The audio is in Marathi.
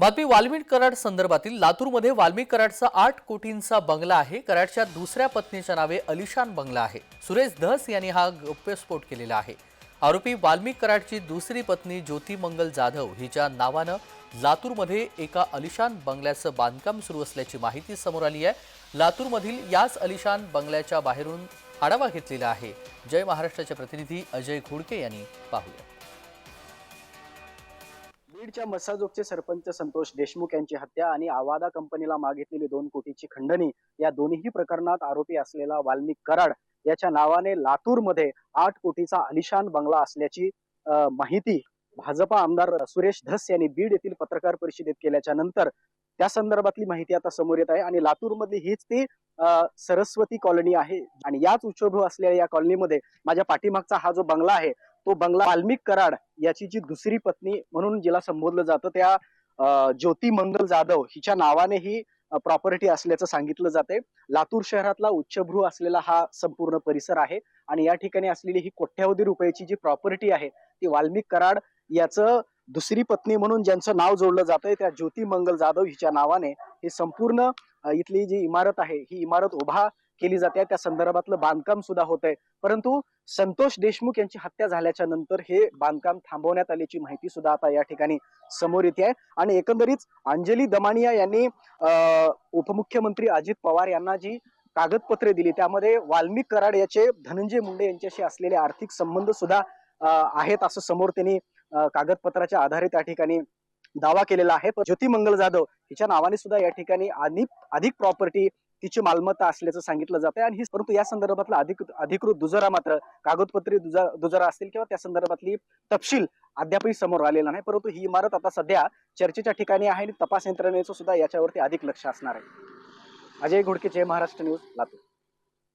बातमी वाल्मिक कराड संदर्भातील. लातूरमध्ये वाल्मिक कराडचा आठ कोटींचा बंगला आहे. कराडच्या दुसऱ्या पत्नीच्या नावे अलिशान बंगला आहे. सुरेश धस यांनी हा गौप्यस्फोट केलेला आहे. आरोपी वाल्मिक कराडची दुसरी पत्नी ज्योती मंगल जाधव हिच्या नावानं लातूरमध्ये एका अलिशान बंगल्याचं बांधकाम सुरू असल्याची माहिती समोर आली आहे. लातूरमधील याच अलिशान बंगल्याच्या बाहेरून आढावा घेतलेला आहे. जय महाराष्ट्राचे प्रतिनिधी अजय घोडके यांनी पाहूया. बीडच्या मसाजोगचे सरपंच संतोष देशमुख यांची हत्या आणि आवादा कंपनीला मागितलेली दोन कोटीची खंडणी या दोन्ही प्रकरणात आरोपी असलेला वाल्मिक कराड याच्या नावाने लातूरमध्ये आठ कोटीचा अलिशान बंगला असल्याची माहिती भाजपा आमदार सुरेश धस यांनी बीड येथील पत्रकार परिषदेत केल्याच्यानंतर त्या संदर्भातली माहिती आता समोर येत आहे आणि लातूरमधली हीच ती सरस्वती कॉलनी आहे. आणि याच उच्चभ्रू असलेल्या या कॉलनीमध्ये माझ्या पाठीमागचा हा जो बंगला आहे तो बंगला वाल्मिक कराड याची जी दुसरी पत्नी म्हणून जिला संबोधलं जातं त्या ज्योती मंगल जाधव हिच्या नावाने ही प्रॉपर्टी असल्याचं सांगितलं जाते लातूर शहरातला उच्चभ्रू असलेला हा संपूर्ण परिसर आहे आणि या ठिकाणी असलेली ही कोट्यावधी रुपयाची जी प्रॉपर्टी आहे ती वाल्मिक कराड याचं दुसरी पत्नी म्हणून ज्यांचं नाव जोडलं जातंय त्या ज्योती मंगल जाधव हिच्या नावाने हे संपूर्ण इथली जी इमारत आहे ही इमारत उभा केली जाते. त्या संदर्भातलं बांधकाम सुद्धा होत आहे परंतु संतोष देशमुख यांची हत्या झाल्याच्यानंतर हे बांधकाम थांबवण्यात आल्याची माहिती सुद्धा आता या ठिकाणी समोर येते. आहे आणि एकंदरीत अंजली दमानिया यांनी उपमुख्यमंत्री अजित पवार यांना जी कागदपत्रे दिली त्यामध्ये वाल्मिक कराड याचे धनंजय मुंडे यांच्याशी असलेले आर्थिक संबंध सुद्धा आहेत असं समोर त्यांनी कागदपत्राच्या आधारे त्या ठिकाणी दावा केलेला आहे. पण ज्योती मंगल जाधव हिच्या नावाने सुद्धा या ठिकाणी अधिक प्रॉपर्टी तिची मालमत्ता असल्याचं सांगितलं जाते आणि ही परंतु या संदर्भातला अधिक अधिकृत दुजरा मात्र कागदपत्री दुजा असतील किंवा त्या संदर्भातली तपशील अद्यापही समोर आलेला नाही. परंतु ही इमारत आता सध्या चर्चेच्या ठिकाणी आहे आणि तपास यंत्रणेचं सुद्धा याच्यावरती अधिक लक्ष असणार आहे. अजय घोडके जय महाराष्ट्र न्यूज लातूर.